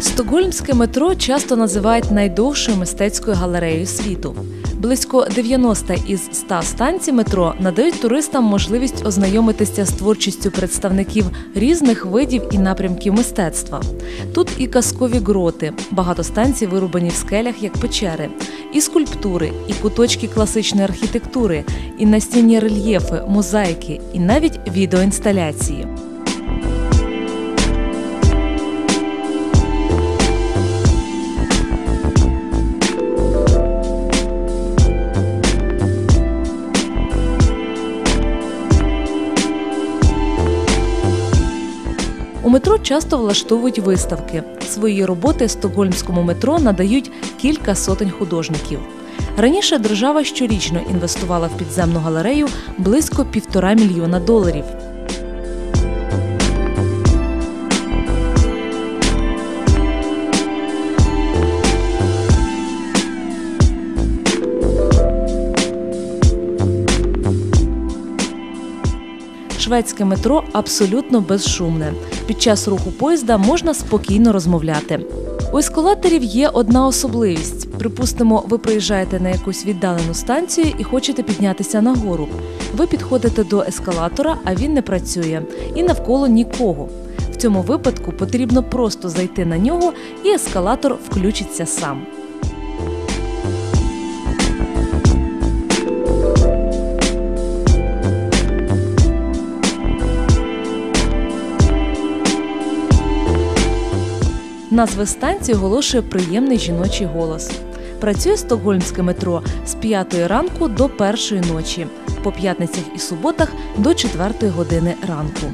Стокгольмське метро часто називають найдовшою мистецькою галереєю світу. Близько 90 із 100 станцій метро надають туристам можливість ознайомитися з творчістю представників різних видів і напрямків мистецтва. Тут і казкові гроти, багато станцій вирубані в скелях як печери, і скульптури, і куточки класичної архітектури, і настінні рельєфи, мозаїки, і навіть відеоінсталяції. У метро часто влаштовують виставки. Свої роботи стокгольмському метро надають кілька сотень художників. Раніше держава щорічно інвестувала в підземну галерею близько півтора мільйона доларів. Шведське метро абсолютно безшумне. Під час руху поїзда можна спокійно розмовляти. У ескалаторів є одна особливість. Припустимо, ви приїжджаєте на якусь віддалену станцію і хочете піднятися нагору. Ви підходите до ескалатора, а він не працює, і навколо нікого. В цьому випадку потрібно просто зайти на нього, і ескалатор включиться сам. Назви станції оголошує приємний жіночий голос. Працює стокгольмське метро з 5 ранку до 1 ночі, по п'ятницях і суботах до 4 години ранку.